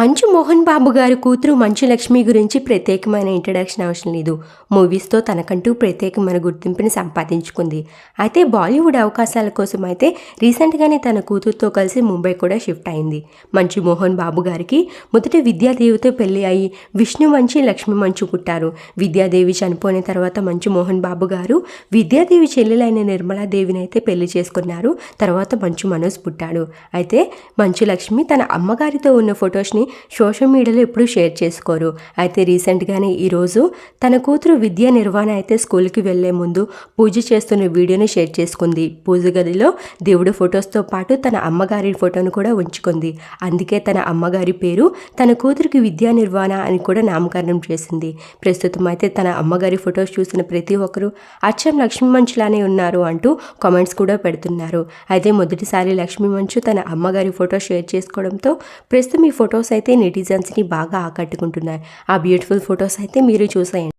మంచు మోహన్ బాబు గారి కూతురు మంచు లక్ష్మి గురించి ప్రత్యేకమైన ఇంట్రడక్షన్ అవసరం లేదు. మూవీస్తో తనకంటూ ప్రత్యేకమైన గుర్తింపుని సంపాదించుకుంది. అయితే బాలీవుడ్ అవకాశాల కోసం అయితే రీసెంట్గానే తన కూతురుతో కలిసి ముంబై కూడా షిఫ్ట్ అయింది. మంచు మోహన్ బాబు గారికి మొదట విద్యాదేవితో పెళ్ళి అయి విష్ణు మంచి లక్ష్మి మంచు పుట్టారు. విద్యాదేవి చనిపోయిన తర్వాత మంచు మోహన్ బాబు గారు విద్యాదేవి చెల్లెలైన నిర్మలాదేవిని అయితే పెళ్ళి చేసుకున్నారు. తర్వాత మంచు మనోజ్ పుట్టాడు. అయితే మంచు లక్ష్మి తన అమ్మగారితో ఉన్న ఫొటోస్ని సోషల్ మీడియాలో ఎప్పుడూ షేర్ చేసుకోరు. అయితే రీసెంట్గానే ఈరోజు తన కూతురు విద్యా నిర్వహణ అయితే స్కూల్కి వెళ్ళే ముందు పూజ చేస్తున్న వీడియోని షేర్ చేసుకుంది. పూజ గదిలో దేవుడి ఫొటోస్తో పాటు తన అమ్మగారి ఫోటోను కూడా ఉంచుకుంది. అందుకే తన అమ్మగారి పేరు తన కూతురికి విద్యా నిర్వహణ అని కూడా నామకరణం చేసింది. ప్రస్తుతం అయితే తన అమ్మగారి ఫొటోస్ చూసిన ప్రతి ఒక్కరూ అచ్చం లక్ష్మీ మంచులానే ఉన్నారు అంటూ కామెంట్స్ కూడా పెడుతున్నారు. అయితే మొదటిసారి లక్ష్మీ మంచు తన అమ్మగారి ఫోటో షేర్ చేసుకోవడంతో ప్రస్తుతం ఈ ఫొటోస్ అయితే నెటిజన్స్ని బాగా ఆకట్టుకుంటున్నాయి. ఆ బ్యూటిఫుల్ ఫొటోస్ అయితే మీరు చూసేయండి.